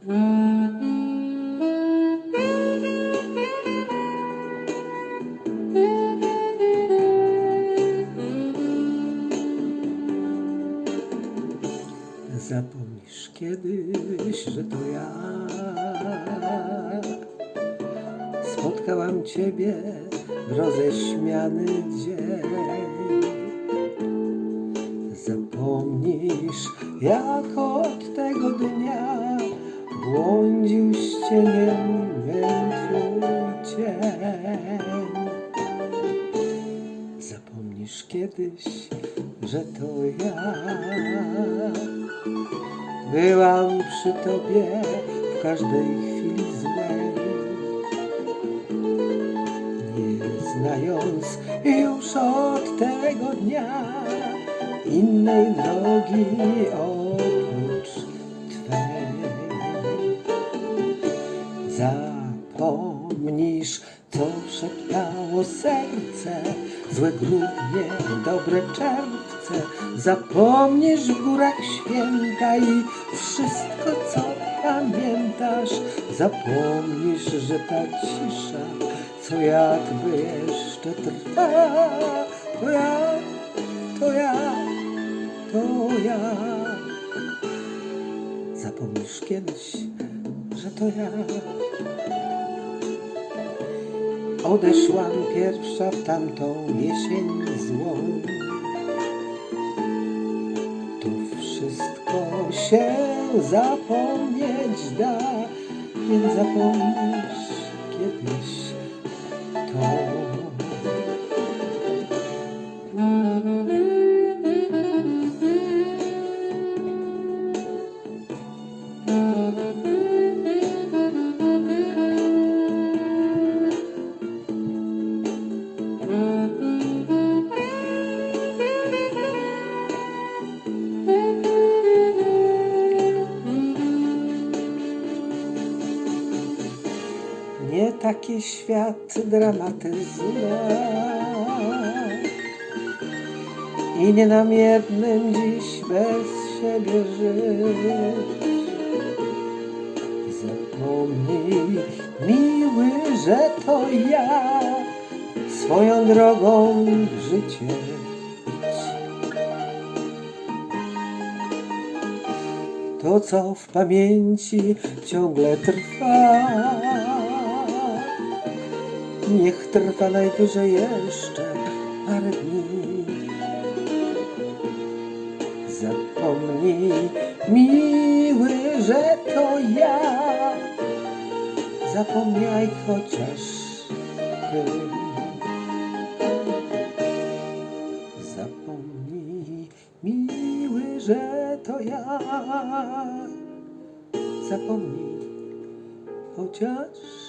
Zapomnisz kiedyś, że to ja spotkałam ciebie w roześmiany dzień. Zapomnisz, jak od tego dnia błądził z cieniem mym twój cień. Zapomnisz kiedyś, że to ja byłam przy tobie w każdej chwili złej. Nie znając już od tego dnia innej drogi Zapomnisz, co szeptało serce, złe grudnie, dobre czerwce. Zapomnisz w górach święta i wszystko, co pamiętasz. Zapomnisz, że ta cisza, co jakby jeszcze trwa, to ja, to ja, to ja. Zapomnisz kiedyś, że to ja. Odeszłam pierwsza w tamtą jesień złą. Tu wszystko się zapomnieć da, więc zapomnisz Nie taki świat dramatyzuje i nie nam jednym dziś bez siebie żyć. Zapomnij, miły, że to ja swoją drogą w życie. To, co w pamięci ciągle trwa, niech trwa najwyżej jeszcze parę dni. Zapomnij, miły, że to ja. Zapomniaj chociaż ty. Zapomnij, miły, że to ja. Zapomnij chociaż.